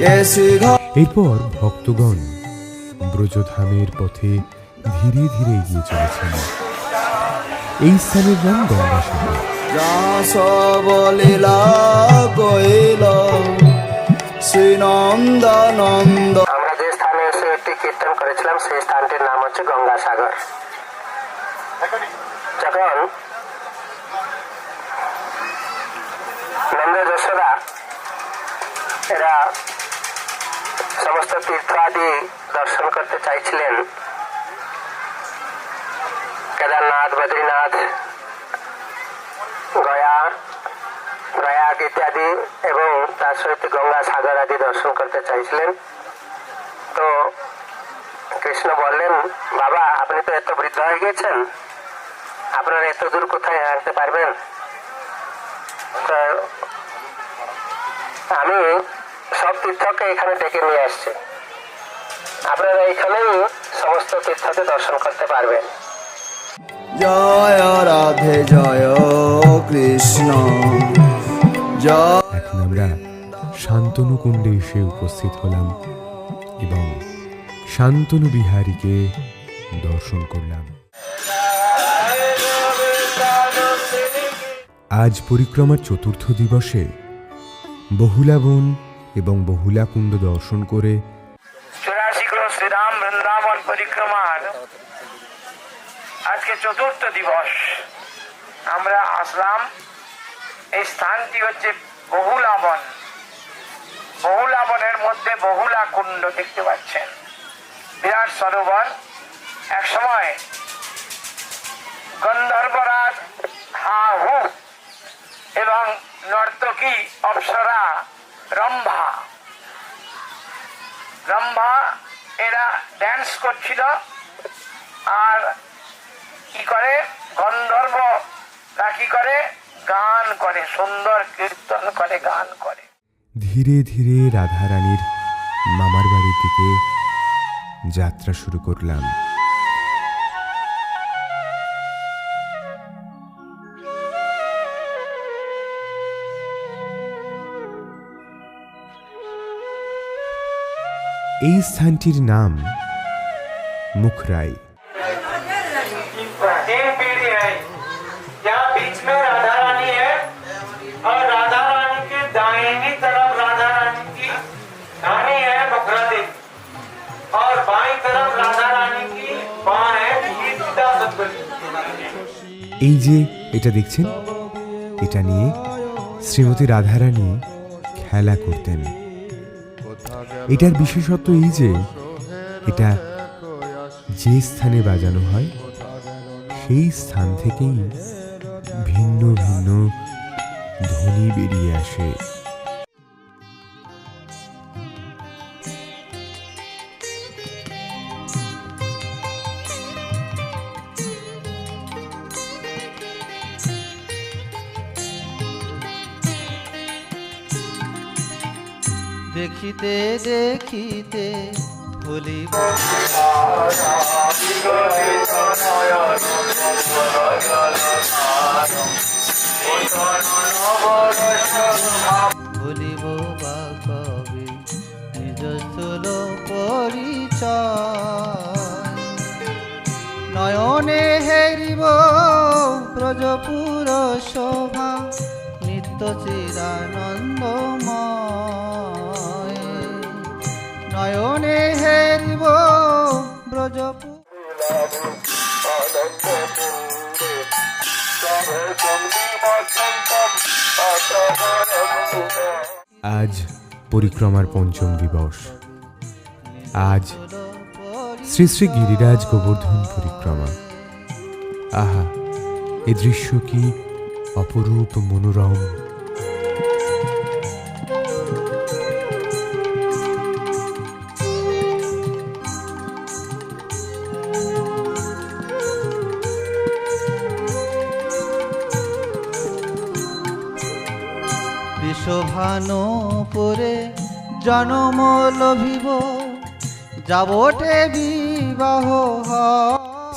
এরপর ভক্তগণ ব্রজধামের পথে ধীরে ধীরে এগিয়ে চলেছেন। এই স্থানের নাম গঙ্গাসাগর। যা সব লীলা কইল শ্রীনন্দানন্দ। আমরা যে স্থানে এসে একটি কীর্তন করেছিলাম সেই স্থানটির নাম হচ্ছে গঙ্গাসাগর। যখন নন্দ যশোদা এরা সমস্ত তীর্থ আদি দর্শন করতে চাইছিলেন। কেদারনাথ, বদ্রীনাথ, গয়া, প্রয়াগ ইত্যাদি এবং তার সহিত গঙ্গা সাগর আদি দর্শন করতে চাইছিলেন। তো কৃষ্ণ বললেন, বাবা, আপনি তো এত বৃদ্ধ হয়ে গেছেন আপনারা এত দূর কোথায় হাঁটতে পারবেন? আমি সব তীর্থকে এখানে ডেকে নিয়ে আসছে। আপনারা এখানেই সমস্ত তীর্থকে দর্শন করতে পারবেন। জয় রাধে জয় কৃষ্ণ। জয় এখন আমরা শান্তনু কুণ্ডে এসে উপস্থিত হলাম এবং শান্তনু বিহারীকে দর্শন করলাম। আজ পরিক্রমার চতুর্থ দিবসে বহুলা বন এবং বহুলা কুণ্ড দর্শন করে আজকে চতুর্থ দিবস। আমরা আসলাম। এই স্থানটি হচ্ছে বহুলা বন। বহুলা বনের মধ্যে বহুলা কুণ্ড দেখতে পাচ্ছেন। বিরাট সরোবর। এক সময় গন্ধর্বরাজ হা হু এবং নর্তকী অপ্সরা রম্ভা। রম্ভা এরা ড্যান্স করছিল আর কি করে? গন্ধর্ব তা কি করে? গান করে, সুন্দর কীর্তন করে, গান করে। ধীরে ধীরে রাধারানীর মামার বাড়ির দিকে যাত্রা শুরু করলাম। এই স্থানটির নাম মুখরাই। এই যে এটা দেখছেন এটা নিয়ে শ্রীমতী রাধারানী খেলা করতেন। এটার বিশেষত্ব এই যে, এটা যে স্থানে বাজানো হয়, সেই স্থান থেকেই ভিন্ন ভিন্ন ধ্বনি বেরিয়ে আসে। দেখিতে দেখিতে ভুলিব। ভুলিব বা কবে নিজ স্থূল পরিচয়। নয়নে হেরিব ব্রজপুর শোভা নিত্য চিরানন্দময় আজ পরিক্রমার পঞ্চম দিবস। আজ শ্রী শ্রী গিরিরাজ গোবর্ধন পরিক্রমা। আহা, এ দৃশ্য কি অপরূপ মনোরম? বিশ্বভানো পরে জনম লভিব, যাবটে বিবাহ।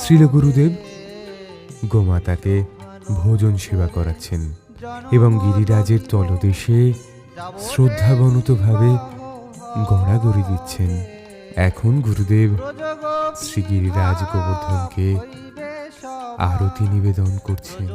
শ্রীল গুরুদেব গোমাতাকে ভোজন সেবা করাচ্ছেন এবং গিরিরাজের তলদেশে শ্রদ্ধাবনতভাবে গড়াগড়ি দিচ্ছেন এখন গুরুদেব শ্রী গিরিরাজ গোবর্ধনকে আরতি নিবেদন করছেন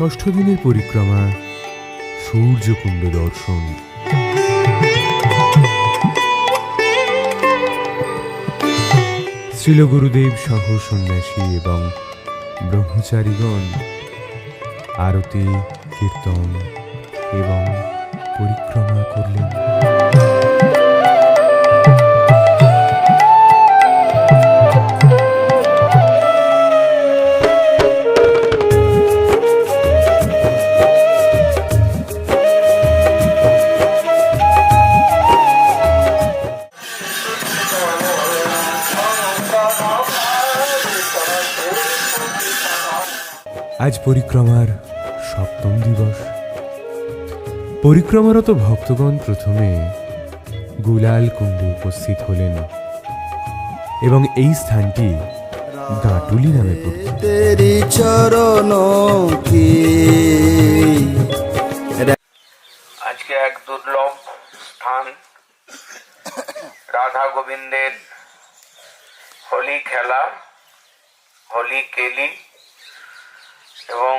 ষষ্ঠ দিনের পরিক্রমা, সূর্যকুণ্ড দর্শন। শ্রীল গুরুদেব সহ সন্ন্যাসী এবং ব্রহ্মচারীগণ, আরতি, কীর্তন এবং পরিক্রমা করলেন। আজ পরিক্রমার সপ্তম দিবস। পরিক্রমারত ভক্তগণ প্রথমে গুলাল কুণ্ডে উপস্থিত হলেন এবং এই স্থানটি গাঁটুলি নামে চরণ আজকে এক দুর্লভ স্থান রাধা গোবিন্দের হোলি খেলা হোলি কেলি এবং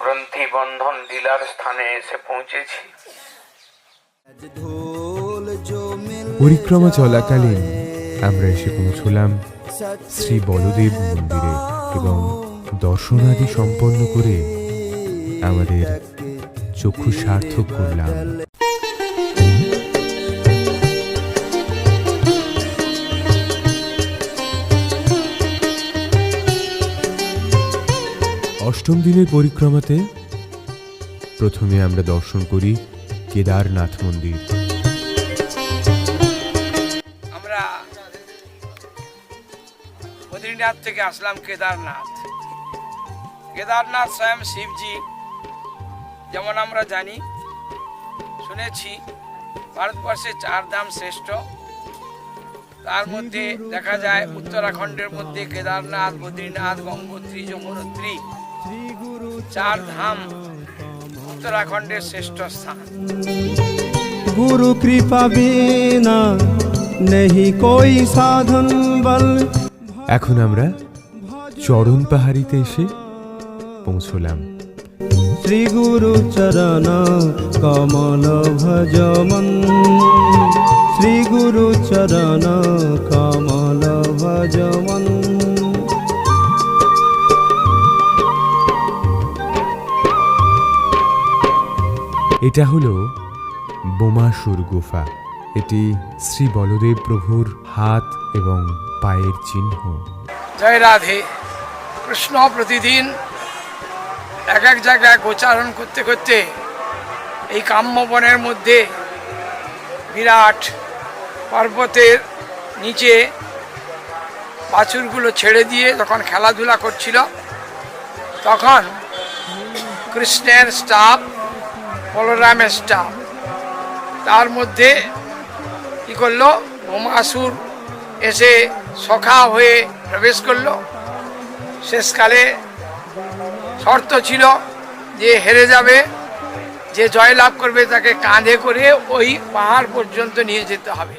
গ্রন্থি বন্ধন লীলার স্থানে এসে পৌঁছেছি। পরিক্রমা চলাকালীন আমরা এসে পৌঁছলাম শ্রী বলদেব মন্দিরে এবং দর্শনাদি সম্পন্ন করে আমাদের চক্ষু সার্থক করলাম অষ্টম দিনের পরিক্রমাতে প্রথমে আমরা দর্শন করি কেদারনাথ মন্দির। আমরা বদ্রীনাথ থেকে আসলাম কেদারনাথ। কেদারনাথ স্বয়ং শিবজি, যেমন আমরা জানি, শুনেছি, ভারতবর্ষে চার ধাম শ্রেষ্ঠ। তার মধ্যে দেখা যায়, উত্তরাখণ্ডের মধ্যে কেদারনাথ, বদ্রীনাথ, গঙ্গোত্রী, যমুনোত্রী। চার ধাম উত্তরাখণ্ডের শ্রেষ্ঠ স্থান। গুরু কৃপা বিনা নেহি কই সাধন বল। এখন আমরা চরণ পাহাড়িতে এসে পৌঁছলাম। শ্রী গুরু চরণ কমল ভজ শ্রী গুরু চরণ কমল এটা হলো বোমাসুর গুফা। এটি শ্রী বলদেব প্রভুর হাত এবং পায়ের চিহ্ন। জয় রাধে। কৃষ্ণ প্রতিদিন এক এক জায়গায় গোচারণ করতে করতে এই কাম্যবনের মধ্যে বিরাট পর্বতের নিচে বাছুরগুলো ছেড়ে দিয়ে যখন খেলাধুলা করছিল, তখন কৃষ্ণের স্টাফ বলরামের তার মধ্যে কি করল? বোমাসুর এসে সখা হয়ে প্রবেশ করল। শেষকালে শর্ত ছিল যে হেরে যাবে, যে জয়লাভ করবে তাকে কাঁধে করে ওই পাহাড় পর্যন্ত নিয়ে যেতে হবে।